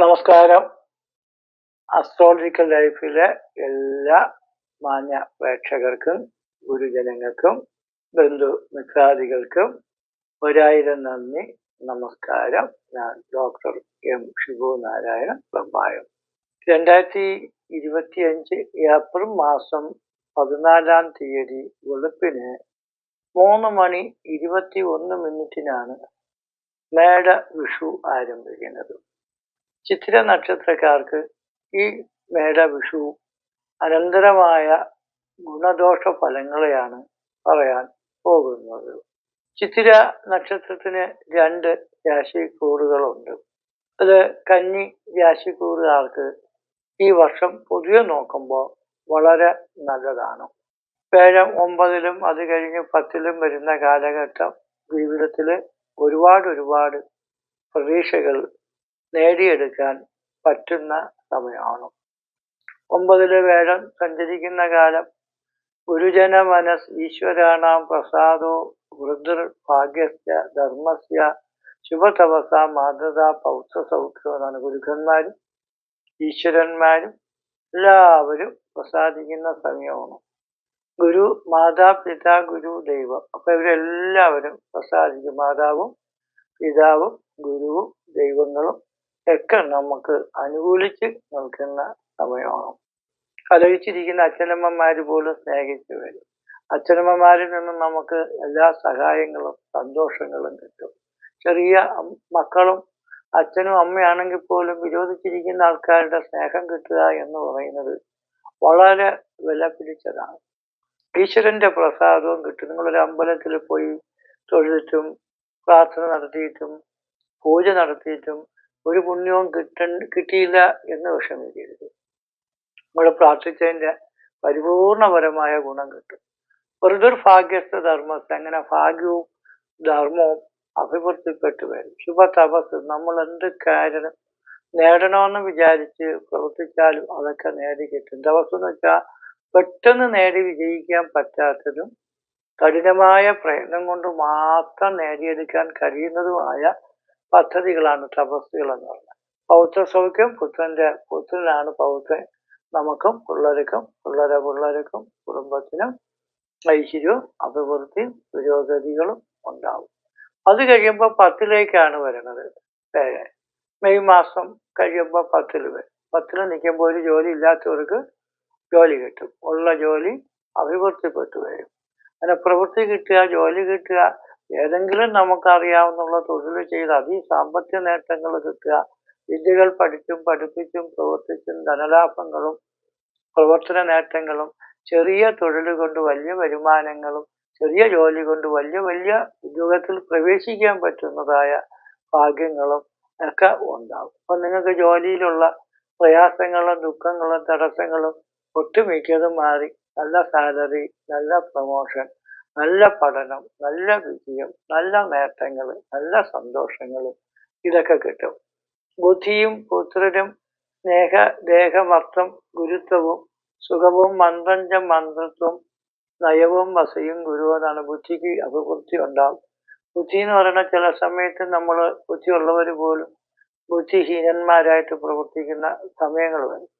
നമസ്കാരം. അസ്ട്രോളജിക്കൽ ലൈഫിലെ എല്ലാ മാന്യ പ്രേക്ഷകർക്കും ഗുരുജനങ്ങൾക്കും ബന്ധു മിത്രാദികൾക്കും ഒരായിരം നന്ദി നമസ്കാരം. ഞാൻ ഡോക്ടർ എം ഷിബു നാരായണൻ ബൊമ്പായം. രണ്ടായിരത്തി ഇരുപത്തിയഞ്ച് ഏപ്രിൽ മാസം പതിനാലാം തീയതി വെളുപ്പിന് മൂന്ന് മണി ഇരുപത്തി ഒന്ന് മിനിറ്റിനാണ് മേട വിഷു ആരംഭിക്കുന്നത്. ചിത്തിര നക്ഷത്രക്കാർക്ക് ഈ മേട വിഷു അനന്തരമായ ഗുണദോഷ ഫലങ്ങളെയാണ് പറയാൻ പോകുന്നത്. ചിത്തിര നക്ഷത്രത്തിന് രണ്ട് രാശിക്കൂറുകളുണ്ട്. അത് കന്നി രാശിക്കൂറുകാർക്ക് ഈ വർഷം പൊതുവെ നോക്കുമ്പോൾ വളരെ നല്ലതാണ്. വേഴം ഒമ്പതിലും അത് കഴിഞ്ഞ് പത്തിലും വരുന്ന കാലഘട്ടം ജീവിതത്തിൽ ഒരുപാട് ഒരുപാട് പ്രതീക്ഷകൾ നേടിയെടുക്കാൻ പറ്റുന്ന സമയമാണ്? ഒമ്പതിലെ വേഴം സഞ്ചരിക്കുന്ന കാലം ഗുരുജന മനസ് ഈശ്വരാണാം പ്രസാദോ വൃദ്ധർ ഭാഗ്യസ്യ ധർമ്മസ്യ ശുഭതപസ മാതൃത പൗത്ര സൗഖ്യം എന്നാണ് ഗുരുക്കന്മാരും ഈശ്വരന്മാരും എല്ലാവരും പ്രസാദിക്കുന്ന സമയമാണ്? ഗുരു മാതാപിതാ ഗുരു ദൈവം. അപ്പൊ ഇവരെല്ലാവരും പ്രസാദിക്കും. മാതാവും പിതാവും ഗുരുവും ദൈവങ്ങളും ഒക്കെ നമുക്ക് അനുകൂലിച്ച് നിൽക്കുന്ന സമയമാണ്. കലഹിച്ചിരിക്കുന്ന അച്ഛനമ്മമാർ പോലും സ്നേഹിച്ചു വരും. അച്ഛനമ്മമാരിൽ നിന്നും നമുക്ക് എല്ലാ സഹായങ്ങളും സന്തോഷങ്ങളും കിട്ടും. ചെറിയ മക്കളും അച്ഛനും അമ്മയാണെങ്കിൽ പോലും വിരോധിച്ചിരിക്കുന്ന ആൾക്കാരുടെ സ്നേഹം കിട്ടുക എന്ന് പറയുന്നത് വളരെ വില പിടിച്ചതാണ്. ഈശ്വരന്റെ പ്രസാദവും കിട്ടും. നിങ്ങളൊരു അമ്പലത്തിൽ പോയി തൊഴുതിട്ടും പ്രാർത്ഥന നടത്തിയിട്ടും പൂജ നടത്തിയിട്ടും ഒരു പുണ്യവും കിട്ട കിട്ടിയില്ല എന്ന് വിഷമിക്കരുത്. നമ്മൾ പ്രാർത്ഥിച്ചതിന്റെ പരിപൂർണപരമായ ഗുണം കിട്ടും. വെറുതെ ഭാഗ്യസ്ഥ ധർമ്മസ്ഥ അങ്ങനെ ഭാഗ്യവും ധർമ്മവും അഭിവൃദ്ധിപ്പെട്ടു വരും. ശുഭ തപസ് നമ്മൾ എന്ത് കാര്യം നേടണമെന്ന് വിചാരിച്ച് പ്രവർത്തിച്ചാലും അതൊക്കെ നേടി കിട്ടും. തപസ് എന്ന് വെച്ചാൽ പെട്ടെന്ന് നേടി വിജയിക്കാൻ പറ്റാത്തതും കഠിനമായ പ്രയത്നം കൊണ്ട് മാത്രം നേടിയെടുക്കാൻ കഴിയുന്നതുമായ പദ്ധതികളാണ് തപസ്സുകൾ എന്ന് പറഞ്ഞാൽ. പൗത്ര സൗഖ്യം പുത്രന്റെ പുത്രനാണ് പൗത്രൻ. നമുക്കും പിള്ളേർക്കും പിള്ളേരെ പിള്ളേർക്കും കുടുംബത്തിനും ഐശ്വര്യവും അഭിവൃദ്ധിയും പുരോഗതികളും ഉണ്ടാവും. അത് കഴിയുമ്പോൾ പത്തിലേക്കാണ് വരുന്നത്. മെയ് മാസം കഴിയുമ്പോൾ പത്തിൽ വരും. പത്തിൽ നിൽക്കുമ്പോൾ ഒരു ജോലി ഇല്ലാത്തവർക്ക് ജോലി കിട്ടും. ഉള്ള ജോലി അഭിവൃദ്ധിപ്പെട്ടു വരും. അങ്ങനെ പ്രവൃത്തി കിട്ടുക ജോലി കിട്ടുക ഏതെങ്കിലും നമുക്കറിയാവുന്നുള്ള തൊഴിൽ ചെയ്ത് അതി സാമ്പത്തിക നേട്ടങ്ങൾ കിട്ടുക. വിദ്യകൾ പഠിച്ചും പഠിപ്പിച്ചും പ്രവർത്തിച്ചും ധനലാഭങ്ങളും പ്രവർത്തന നേട്ടങ്ങളും ചെറിയ തൊഴിൽ കൊണ്ട് വലിയ വരുമാനങ്ങളും ചെറിയ ജോലി കൊണ്ട് വലിയ വലിയ ഉദ്യോഗത്തിൽ പ്രവേശിക്കാൻ പറ്റുന്നതായ ഭാഗ്യങ്ങളും ഒക്കെ ഉണ്ടാവും. അപ്പൊ നിങ്ങൾക്ക് ജോലിയിലുള്ള പ്രയാസങ്ങളും ദുഃഖങ്ങളും തടസ്സങ്ങളും ഒട്ടുമിക്കതും മാറി. നല്ല സാലറി നല്ല പ്രൊമോഷൻ. നല്ല പഠനം നല്ല വിജയം നല്ല നേട്ടങ്ങൾ നല്ല സന്തോഷങ്ങൾ ഇതൊക്കെ കിട്ടും. ബുദ്ധിയും പുത്രനും സ്നേഹ ദേഹമർത്ഥം ഗുരുത്വവും സുഖവും മന്ത്രഞ്ച മന്ത്രത്വം നയവും വസയും ഗുരു എന്നാണ് ബുദ്ധിക്ക് അഭിവൃദ്ധി ഉണ്ടാവും. ബുദ്ധി എന്ന് പറയുന്ന ചില സമയത്ത് നമ്മൾ ബുദ്ധിയുള്ളവർ പോലും ബുദ്ധിഹീനന്മാരായിട്ട് പ്രവർത്തിക്കുന്ന സമയങ്ങൾ വരും.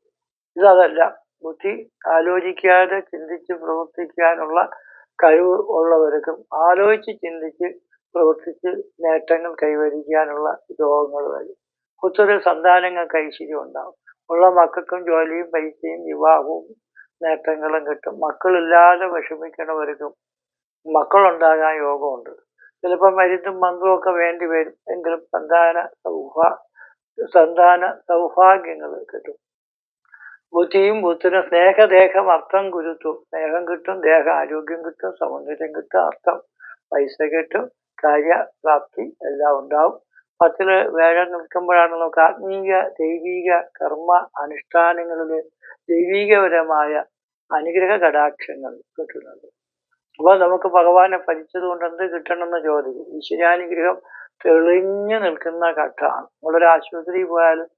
ഇതല്ല ബുദ്ധി ആലോചിക്കാതെ ചിന്തിച്ച് പ്രവർത്തിക്കാനുള്ള കഴിവ് ഉള്ളവർക്കും ആലോചിച്ച് ചിന്തിച്ച് പ്രവർത്തിച്ച് നേട്ടങ്ങൾ കൈവരിക്കാനുള്ള രോഗങ്ങൾ വരും. കുത്തൊരു സന്താനങ്ങൾക്ക് ഐശ്വര്യം ഉണ്ടാവും. ഉള്ള മക്കൾക്കും ജോലിയും പൈസയും വിവാഹവും നേട്ടങ്ങളും കിട്ടും. മക്കളില്ലാതെ വിഷമിക്കണവർക്കും മക്കളുണ്ടാകാൻ യോഗമുണ്ട്. ചിലപ്പോൾ മരുന്നും മന്ത്രവും ഒക്കെ വേണ്ടി വരും. എങ്കിലും സന്താന സൗഭാ സന്താന സൗഭാഗ്യങ്ങൾ കിട്ടും. ബുദ്ധിയും ബുദ്ധിനും സ്നേഹദേഹം അർത്ഥം ഗുരുത്വം. സ്നേഹം കിട്ടും ദേഹ ആരോഗ്യം കിട്ടും സൗന്ദര്യം കിട്ടും അർത്ഥം പൈസ കിട്ടും കാര്യപ്രാപ്തി എല്ലാം ഉണ്ടാവും. പത്തിൽ വേഴം നിൽക്കുമ്പോഴാണ് നമുക്ക് ആത്മീയ ദൈവീക കർമ്മ അനുഷ്ഠാനങ്ങളിൽ ദൈവീകപരമായ അനുഗ്രഹ കടാക്ഷങ്ങൾ കിട്ടുന്നത്. അപ്പൊ നമുക്ക് ഭഗവാനെ ഭരിച്ചതുകൊണ്ട് എന്ത് കിട്ടണമെന്ന് ചോദിക്കും. ഈശ്വരാനുഗ്രഹം തെളിഞ്ഞു നിൽക്കുന്ന ഘട്ടമാണ്. നമ്മളൊരു ആശുപത്രി പോയാലും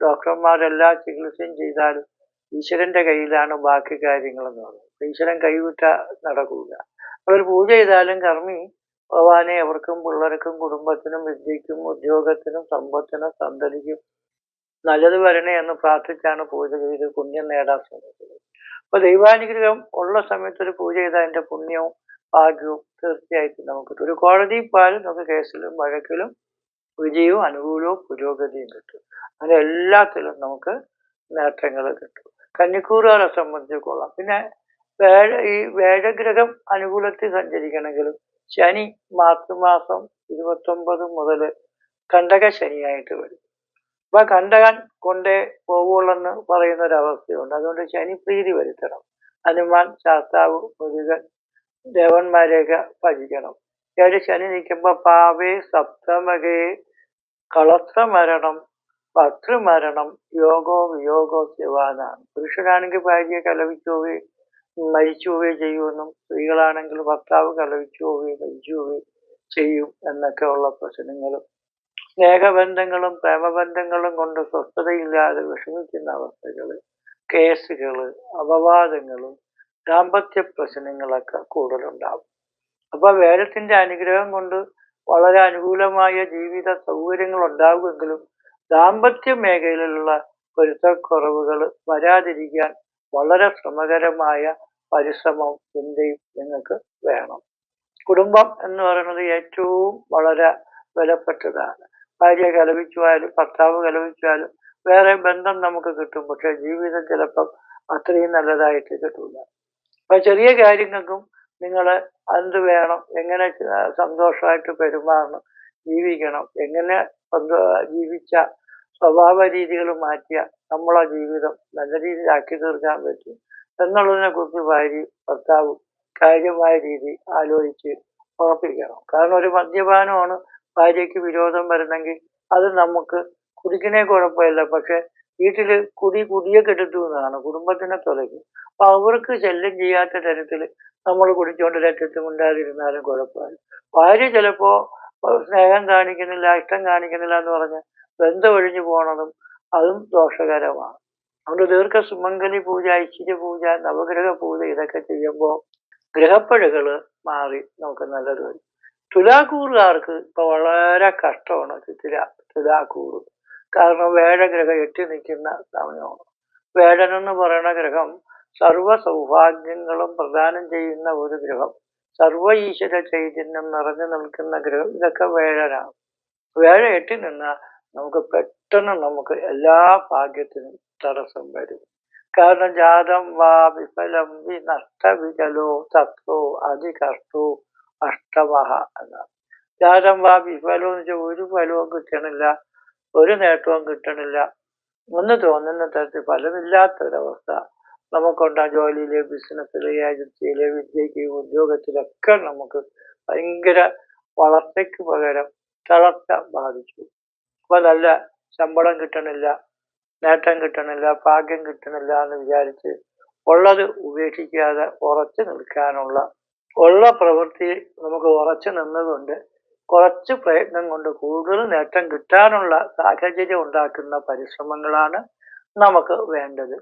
ഡോക്ടർമാരെല്ലാ ചികിത്സയും ചെയ്താലും ഈശ്വരന്റെ കയ്യിലാണ് ബാക്കി കാര്യങ്ങളെന്ന് പറയുന്നത് ഈശ്വരൻ കൈവിട്ട നടക്കൂല. അവർ പൂജ ചെയ്താലും കർമ്മി ഭഗവാനെ അവർക്കും പിള്ളേർക്കും കുടുംബത്തിനും വിദ്യയ്ക്കും ഉദ്യോഗത്തിനും സമ്പത്തിനും സന്തതിക്കും നല്ലത് വരണേ എന്ന് പ്രാർത്ഥിച്ചാണ് പൂജ ചെയ്ത് പുണ്യം നേടാൻ ശ്രമിക്കുന്നത് അപ്പൊ ദൈവാനുഗ്രഹം ഉള്ള സമയത്ത് ഒരു പൂജ ചെയ്താൽ അതിന്റെ പുണ്യവും ഭാഗ്യവും തീർച്ചയായിട്ടും നമുക്ക് കിട്ടും. ഒരു കോടതി പോയാലും നമുക്ക് കേസിലും വഴക്കിലും വിജയവും അനുകൂലവും പുരോഗതിയും കിട്ടും. അങ്ങനെ എല്ലാത്തിലും നമുക്ക് നേട്ടങ്ങൾ കിട്ടും. കന്നിക്കൂറുകാരെ സംബന്ധിച്ചിടത്തോളം. പിന്നെ വേഴ ഈ വേഴഗ്രഹം അനുകൂലത്തിൽ സഞ്ചരിക്കണമെങ്കിലും ശനി മാസമാസം ഇരുപത്തൊമ്പത് മുതൽ കണ്ടക ശനിയായിട്ട് വരും. അപ്പൊ കണ്ടകൻ കൊണ്ടേ പോവുള്ളെന്ന് പറയുന്ന ഒരു അവസ്ഥയുണ്ട് അതുകൊണ്ട് ശനി പ്രീതി വരുത്തണം. ഹനുമാൻ ശാസ്താവ് മുരുകൻ ദേവന്മാരെയൊക്കെ ഭജിക്കണം. ഏഴ് ശനി നിൽക്കുമ്പോ പാവേ കളത്ര കളത്രമരണം ഭർത്തൃമരണം യോഗോ വിയോഗോ ശിവാനാണ് പുരുഷനാണെങ്കിൽ ഭാര്യയെ കലവിക്കുകയോ മരിച്ചു ചെയ്യുമെന്നും സ്ത്രീകളാണെങ്കിൽ ഭർത്താവ് കലവിച്ചു പോവുകയും ചെയ്യും എന്നൊക്കെ ഉള്ള പ്രശ്നങ്ങളും. സ്നേഹബന്ധങ്ങളും പ്രേമബന്ധങ്ങളും കൊണ്ട് സ്വസ്ഥതയില്ലാതെ വിഷമിക്കുന്ന അവസ്ഥകൾ കേസുകൾ അപവാദങ്ങളും ദാമ്പത്യ പ്രശ്നങ്ങളൊക്കെ കൂടുതലുണ്ടാവും. അപ്പോൾ വേദത്തിന്റെ അനുഗ്രഹം കൊണ്ട് വളരെ അനുകൂലമായ ജീവിത സൗകര്യങ്ങൾ ഉണ്ടാകുമെങ്കിലും ദാമ്പത്യ മേഖലയിലുള്ള പൊരുത്തക്കുറവുകൾ വരാതിരിക്കാൻ വളരെ ശ്രമകരമായ പരിശ്രമം ചിന്തയും നിങ്ങൾക്ക് വേണം. കുടുംബം എന്ന് പറയുന്നത് ഏറ്റവും വളരെ വിലപ്പെട്ടതാണ്. ഭാര്യ കലപിച്ചുവായാലും ഭർത്താവ് കലപിച്ചുവായാലും വേറെ ബന്ധം നമുക്ക് കിട്ടും. പക്ഷെ ജീവിതം ചിലപ്പം അത്രയും നല്ലതായിട്ട് കിട്ടില്ല അപ്പൊ ചെറിയ കാര്യങ്ങൾക്കും നിങ്ങൾ എന്ത് വേണം. എങ്ങനെ സന്തോഷമായിട്ട് പെരുമാറണം ജീവിക്കണം എങ്ങനെ ജീവിച്ച സ്വഭാവ രീതികൾ മാറ്റിയ നമ്മളെ ജീവിതം നല്ല രീതിയിലാക്കി തീർക്കാൻ പറ്റും. എന്നുള്ളതിനെ കുറിച്ച് ഭാര്യ ഭർത്താവും കാര്യമായ രീതി ആലോചിച്ച് ഉറപ്പിക്കണം. കാരണം ഒരു മദ്യപാനമാണ് ഭാര്യയ്ക്ക് വിരോധം വരുന്നെങ്കിൽ അത് നമുക്ക് കുടിക്കണേ കുഴപ്പമില്ല. പക്ഷെ വീട്ടിൽ കുടി കുടിയെ കെട്ടിട്ടു എന്നതാണ് കുടുംബത്തിനെ തുലയ്ക്കും അപ്പൊ അവർക്ക് ശല്യം ചെയ്യാത്ത തരത്തിൽ നമ്മൾ കുടിച്ചുകൊണ്ട് രക്തത്തിൽ ഉണ്ടാതിരുന്നാലും കുഴപ്പമില്ല. ഭാര്യ ചിലപ്പോ സ്നേഹം കാണിക്കുന്നില്ല ഇഷ്ടം കാണിക്കുന്നില്ല എന്ന് പറഞ്ഞ് ബന്ധം ഒഴിഞ്ഞു പോണതും അതും ദോഷകരമാണ്. അതുകൊണ്ട് ദീർഘ സുമംഗലി പൂജ ഐശ്വര്യ പൂജ നവഗ്രഹ പൂജ ഇതൊക്കെ ചെയ്യുമ്പോൾ ഗ്രഹപ്പഴകൾ മാറി നമുക്ക് നല്ലത് വരും. തുലാക്കൂറുകാർക്ക് ഇപ്പൊ വളരെ കഷ്ടമാണ് ചിത്തിര തുലാക്കൂറ്. കാരണം വേഴഗ്രഹം എട്ടി നിൽക്കുന്ന സമയമാണ്. വേഴൻ എന്ന് പറയുന്ന ഗ്രഹം സർവ സൗഭാഗ്യങ്ങളും പ്രദാനം ചെയ്യുന്ന ഒരു ഗ്രഹം. സർവ ഈശ്വര ചൈതന്യം നിറഞ്ഞു നിൽക്കുന്ന ഗ്രഹം ഇതൊക്കെ വേഴനാണ് വേഴ എട്ടി നിന്നാൽ നമുക്ക് പെട്ടെന്ന് നമുക്ക് എല്ലാ ഭാഗ്യത്തിനും തടസ്സം വരും. കാരണം ജാതം വാ വിഫലം വി നഷ്ടവികലോ തത്വോ അതികഷ്ടോ അഷ്ടമഹ എന്നാണ് ജാതം വാ വിഫലോ എന്ന് വെച്ചാൽ ഒരു ഫലവും കിട്ടണില്ല ഒരു നേട്ടവും കിട്ടണില്ല. ഒന്ന് തോന്നുന്ന തരത്തിൽ ഫലമില്ലാത്തൊരവസ്ഥ. നമുക്കുണ്ടാകും ജോലിയിലെ ബിസിനസ്സിലെ ഏജൻസിയിലെ വിദ്യക്ക് ഉദ്യോഗത്തിലൊക്കെ നമുക്ക് ഭയങ്കര വളർച്ചയ്ക്ക് പകരം തളർച്ച ബാധിച്ചു. അപ്പൊ നല്ല ശമ്പളം കിട്ടണില്ല നേട്ടം കിട്ടണില്ല ഭാഗ്യം കിട്ടണില്ല എന്ന് വിചാരിച്ച് ഉള്ളത് ഉപേക്ഷിക്കാതെ ഉറച്ചു നിൽക്കാനുള്ള ഉള്ള പ്രവൃത്തി നമുക്ക് ഉറച്ചു നിന്നുകൊണ്ട് കുറച്ച് പ്രയത്നം കൊണ്ട് കൂടുതൽ നേട്ടം കിട്ടാനുള്ള സാഹചര്യം ഉണ്ടാക്കുന്ന പരിശ്രമങ്ങളാണ് നമുക്ക് വേണ്ടത്.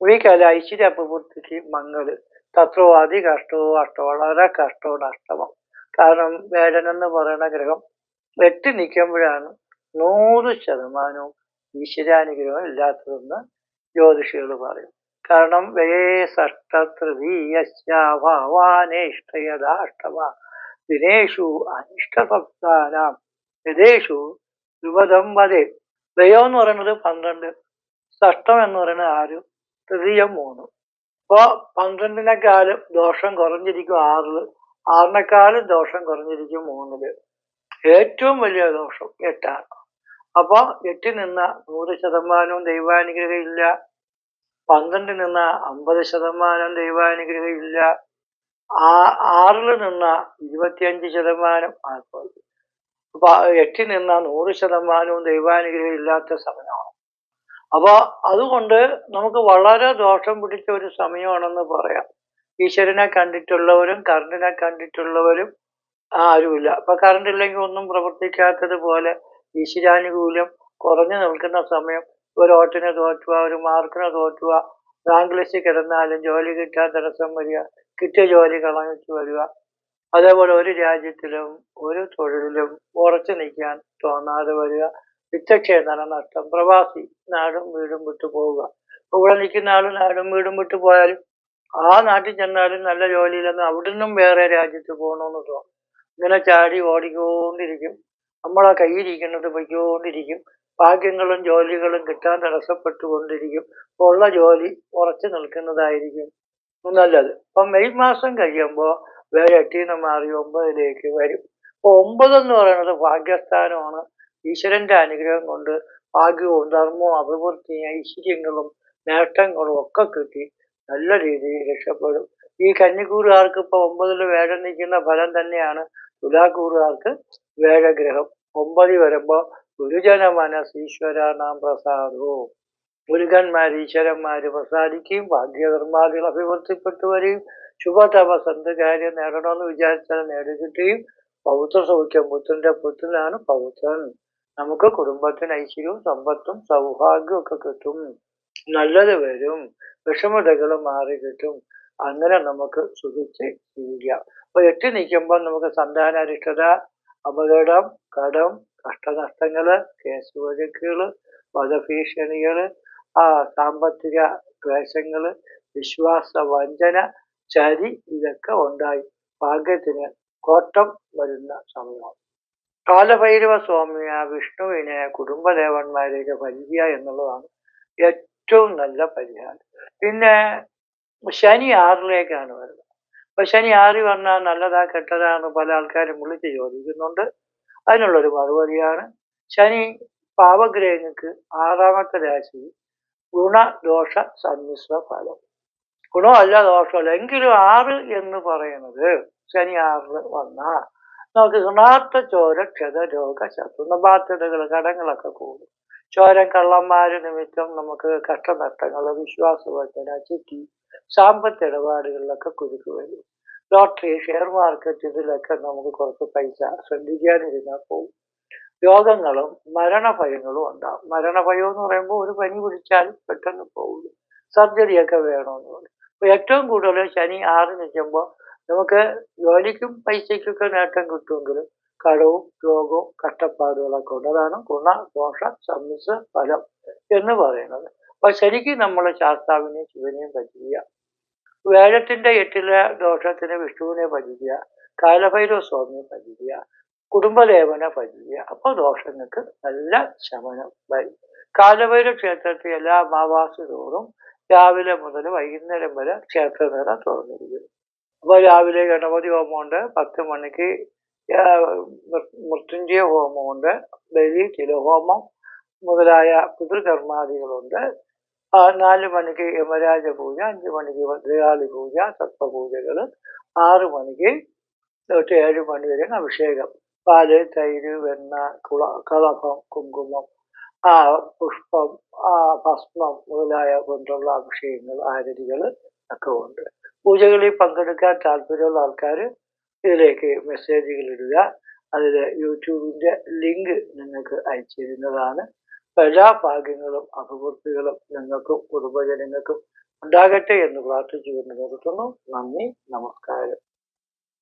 ഈ ഐശ്വര്യ അപൂർത്തിക്ക് തത്രോ തത്വവാദി കഷ്ടവും അഷ്ടം വളരെ കഷ്ടവും നഷ്ടമാണ് കാരണം വേടൻ എന്ന് പറയുന്ന ഗ്രഹം വെട്ടി നിൽക്കുമ്പോഴാണ് നൂറ് ശതമാനവും ഈശ്വരാനുഗ്രഹം ഇല്ലാത്തതെന്ന് ജ്യോതിഷികൾ പറയും. കാരണം വേ സഷ്ടതൃതീയശ്ചാഭാവാനേഷ്ടയഥാഷ്ടമ ദിനേഷു അനിഷ്ടസപ്താനാം യഥേഷു ധ്രുവതം വരെ ദയോ എന്ന് പറയുന്നത് പന്ത്രണ്ട്. സഷ്ടം എന്ന് പറയുന്നത് ആറ് തൃതീയം മൂന്ന്. അപ്പോ പന്ത്രണ്ടിനെക്കാളും ദോഷം കുറഞ്ഞിരിക്കും ആറിൽ. ആറിനേക്കാളും ദോഷം കുറഞ്ഞിരിക്കും മൂന്നിൽ. ഏറ്റവും വലിയ ദോഷം എട്ടാണ്. അപ്പൊ എട്ടിൽ നിന്ന് നൂറ് ശതമാനവും ദൈവാനുഗ്രഹം ഇല്ല പന്ത്രണ്ടിൽ നിന്ന് അമ്പത് ശതമാനം ദൈവാനുഗ്രഹം ഇല്ല ആറിൽ നിന്ന് ഇരുപത്തിയഞ്ച് ശതമാനം ആത്മഹത്യ അപ്പൊ എട്ടിൽ നിന്ന് നൂറ് ശതമാനവും ദൈവാനുഗ്രഹം ഇല്ലാത്ത സമയമാണ്. അപ്പൊ അതുകൊണ്ട് നമുക്ക് വളരെ ദോഷം പിടിച്ച ഒരു സമയമാണെന്ന് പറയാം. ഈശ്വരനെ കണ്ടിട്ടുള്ളവരും കറണ്ടിനെ കണ്ടിട്ടുള്ളവരും ആരുമില്ല. അപ്പൊ കറണ്ട് ഇല്ലെങ്കിൽ ഒന്നും പ്രവർത്തിക്കാത്തതുപോലെ ഈശ്വരാനുകൂല്യം കുറഞ്ഞു നിൽക്കുന്ന സമയം ഒരു ഓട്ടിനെ തോറ്റുക ഒരു മാർക്കിനെ തോറ്റുക റാങ്ക് ലിസ്റ്റ് കിടന്നാലും ജോലി കിട്ടാൻ തടസ്സം വരിക കിട്ടിയ ജോലി കളഞ്ഞിട്ട് വരിക. അതേപോലെ ഒരു രാജ്യത്തിലും ഒരു തൊഴിലിലും ഉറച്ചു നിൽക്കാൻ തോന്നാതെ വരിക. വിത്തക്ഷേതന നഷ്ടം പ്രവാസി നാടും വീടും വിട്ടു പോവുക. ഇവിടെ നിൽക്കുന്ന ആൾ നാടും വീടും വിട്ടു പോയാലും ആ നാട്ടിൽ ചെന്നാലും നല്ല ജോലിയില്ലെന്ന് അവിടെ നിന്നും വേറെ രാജ്യത്ത് പോകണമെന്ന് തോന്നും. ഇങ്ങനെ ചാടി ഓടിക്കൊണ്ടിരിക്കും. നമ്മളെ കയ്യിരിക്കുന്നത് പൊയ്ക്കൊണ്ടിരിക്കും. ഭാഗ്യങ്ങളും ജോലികളും കിട്ടാൻ തടസ്സപ്പെട്ടുകൊണ്ടിരിക്കും. ഉള്ള ജോലി ഉറച്ചു നിൽക്കുന്നതായിരിക്കും. നല്ലത്. അപ്പം മെയ് മാസം കഴിയുമ്പോൾ വേറെ എട്ടിൽ മാറി ഒമ്പതിലേക്ക് വരും. അപ്പോൾ ഒമ്പത് എന്ന് പറയുന്നത് ഭാഗ്യസ്ഥാനമാണ്. ഈശ്വരന്റെ അനുഗ്രഹം കൊണ്ട് ഭാഗ്യവും ധർമ്മവും അഭിവൃദ്ധിയും ഐശ്വര്യങ്ങളും നേട്ടങ്ങളും ഒക്കെ കിട്ടി. നല്ല രീതിയിൽ രക്ഷപ്പെടും. ഈ കന്നിക്കൂറുകാർക്ക് ഇപ്പോൾ ഒമ്പതിൽ വേഴം നിൽക്കുന്ന ഫലം തന്നെയാണ് തുലാക്കൂറുകാർക്ക് വേഴഗ്രഹം ഒമ്പതിൽ വരുമ്പോൾ ഗുരുജന മനസ് ഈശ്വരാണാം പ്രസാദവും ഗുരുകന്മാർ ഈശ്വരന്മാർ പ്രസാദിക്കുകയും ഭാഗ്യകർമാദികൾ അഭിവൃദ്ധിപ്പെട്ടു വരികയും ശുഭതമ കാര്യം നേടണമെന്ന് വിചാരിച്ചാൽ നേടിക്കിട്ടുകയും പൗത്ര സൗഖ്യം പുത്രന്റെ പുത്രനാണ് പൗത്രൻ. നമുക്ക് കുടുംബത്തിന് ഐശ്വര്യവും സമ്പത്തും സൗഭാഗ്യവും ഒക്കെ കിട്ടും. നല്ലത് വരും. വിഷമതകൾ മാറി കിട്ടും. അങ്ങനെ നമുക്ക് സുഖിച്ച് ജീവിക്കാം. അപ്പൊ എട്ടി നിൽക്കുമ്പോൾ നമുക്ക് സന്താനാരിഷ്ടത അപകടം കടം കഷ്ടനഷ്ടങ്ങൾ കേസ് വഴക്കുകൾ വധഭീഷണികൾ ആ സാമ്പത്തിക ക്ലേശങ്ങൾ വിശ്വാസ വഞ്ചന ചരി ഇതൊക്കെ ഉണ്ടായി. ഭാഗ്യത്തിന് കോട്ടം വരുന്ന സമയമാണ്. കാലഭൈരവ സ്വാമിയ വിഷ്ണുവിനെ കുടുംബദേവന്മാരേക്ക് ഭജിക്കുക എന്നുള്ളതാണ് ഏറ്റവും നല്ല പരിഹാരം. പിന്നെ ശനി ആറിലേക്കാണ് വരുന്നത്. അപ്പൊ ശനി ആറി വന്നാൽ നല്ലതാ കെട്ടതാണ് പല ആൾക്കാരും വിളിച്ച് ചോദിക്കുന്നുണ്ട്. അതിനുള്ളൊരു മറുപടിയാണ്. ശനി പാവഗ്രഹങ്ങൾക്ക് ആറാമത്തെ രാശി ഗുണദോഷ സമ്മിശ്ര ഫലം. ഗുണമല്ല ദോഷമല്ല. എങ്കിലും ആറ് എന്ന് പറയുന്നത് ശനി ആറിൽ വന്നാൽ നമുക്ക് ഋണാർത്ഥ ചോര ക്ഷത രോഗ ശത്രുന്ന. ബാധ്യതകൾ കടങ്ങളൊക്കെ കൂടും. ചോരം കള്ളന്മാര് നിമിത്തം നമുക്ക് കഷ്ടനഷ്ടങ്ങൾ വിശ്വാസവഞ്ചന ചിട്ടി സാമ്പത്തിക ഇടപാടുകളിലൊക്കെ കുരുക്ക് വരും. ലോട്ടറി ഷെയർ മാർക്കറ്റ് ഇതിലൊക്കെ നമുക്ക് കുറച്ച് പൈസ ശ്രദ്ധിക്കാനിരുന്നാൽ പോകും രോഗങ്ങളും മരണഭയങ്ങളും ഉണ്ടാവും. മരണഭയം എന്ന് പറയുമ്പോൾ ഒരു പനി പിടിച്ചാൽ പെട്ടെന്ന് പോകുള്ളൂ സർജറിയൊക്കെ വേണമെന്ന് പറയും. ഏറ്റവും കൂടുതൽ ശനി ആറ് നിൽക്കുമ്പോൾ നമുക്ക് ജോലിക്കും പൈസയ്ക്കൊക്കെ നേട്ടം കിട്ടുമെങ്കിലും കടവും രോഗവും കഷ്ടപ്പാടുകളൊക്കെ ഉണ്ട്. അതാണ് ഗുണ ദോഷ സമ്മിശ്ര ഫലം എന്ന് പറയുന്നത്. അപ്പൊ ശരിക്കും നമ്മൾ ശാസ്താവിനെയും ശിവനെയും ഭജിക്കുക വേഴത്തിന്റെ എട്ടിലെ ദോഷത്തിന് വിഷ്ണുവിനെ ഭജിക്കുക കാലഭൈരവ സ്വാമിയെ ഭജിക്കുക കുടുംബദേവനെ ഭജിക്കുക അപ്പോൾ ദോഷങ്ങൾക്ക് നല്ല ശമനം വരും. കാലഭൈരവ ക്ഷേത്രത്തിൽ എല്ലാ അമാവാസി തോറും രാവിലെ മുതൽ വൈകുന്നേരം വരെ ക്ഷേത്രനട തുറന്നിരിക്കുന്നു. അപ്പോൾ രാവിലെ ഗണപതി ഹോമമുണ്ട് പത്ത് മണിക്ക് മൃത്യുഞ്ജയ ഹോമമുണ്ട് ബലി തിലഹോമം മുതലായ പിതൃകർമാദികളുണ്ട്. നാല് മണിക്ക് യമരാജ പൂജ അഞ്ച് മണിക്ക് ഭദ്രകാളി പൂജ സത്വപൂജകൾ ആറ് മണിക്ക് തൊട്ട് ഏഴ് മണി വരെ അഭിഷേകം. പാൽ തൈര് വെണ്ണ കുള കളഭം കുങ്കുമം ആ പുഷ്പം ആ ഭസ്മം മുതലായ കൊണ്ടുള്ള അഭിഷേകങ്ങൾ ആരതികൾ ഒക്കെ ഉണ്ട്. പൂജകളിൽ പങ്കെടുക്കാൻ താല്പര്യമുള്ള ആൾക്കാർ ഇതിലേക്ക് മെസ്സേജുകൾ ഇടുക. അതിൽ യൂട്യൂബിന്റെ ലിങ്ക് നിങ്ങൾക്ക് അയച്ചു തരുന്നതാണ് എല്ലാ ഭാഗ്യങ്ങളും അഭിവൃദ്ധികളും നിങ്ങൾക്കും കുടുംബജനങ്ങൾക്കും ഉണ്ടാകട്ടെ എന്ന് പ്രാർത്ഥിച്ചുകൊണ്ട് നിർത്തുന്നു. നന്ദി നമസ്കാരം.